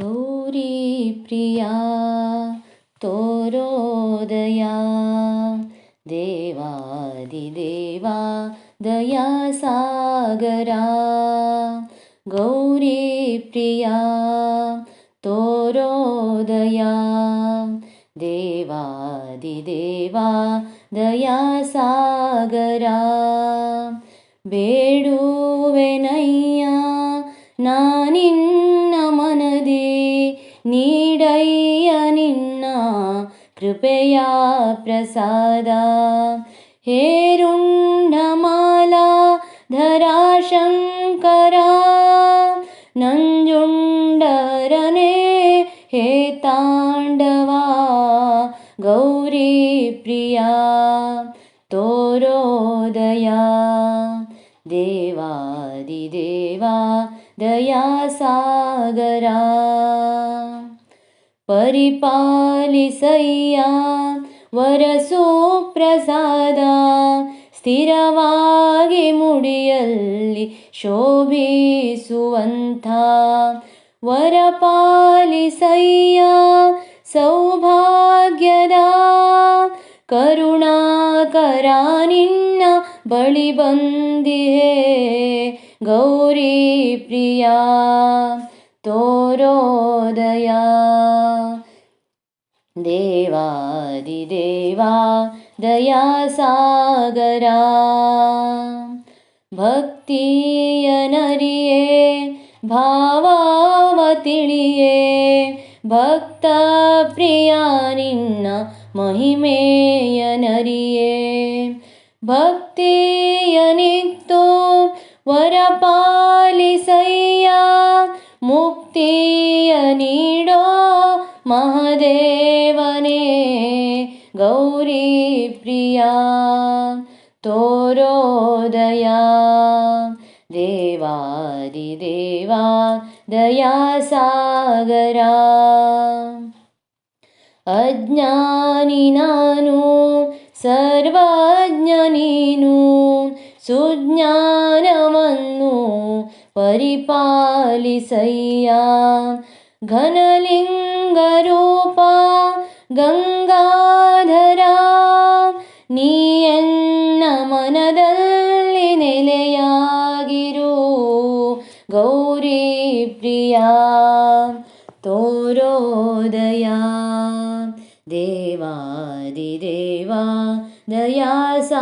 गौरीप्रिया तोरोदया। देवादिदेवा दयासागरा। गौरीप्रिया तोरोदया। देवादिदेवा दयासागरा। बेडुवेनय्या नानिन्न कृपया प्रसादा। हेरुण्डमाला धराशङ्करा नञ्जुण्डरने हे ताण्डवा गौरीप्रिया तोरोदया। देवादिदेवा दयासागरा परिपालिसय्या वरसुप्रसादा स्थिरवागि मुडियल्लि शोभिसुवन्ता वरपालिसय्या सौभाग्यदा करुणाकरा निन्न बळि बन्दिहे गौरीप्रिया तोरोदया देवादिदेवा दयासागरा। भक्तियनरिये भावावतिळिये भक्तप्रिया निन्न महिमेयनरिये। भक्तियनित्तो वरपालिसय्या मुक्तियनीडो महदेवने गौरीप्रिया तोरोदया देवादिदेवा दयासागरा। अज्ञानिनानु सर्वज्ञनीनु सुज्ञानवन्नु परिपालिसय्या ङ्गाधरा निनयागिर गौरीप्रिया तोरो दया देवादि देवा दया स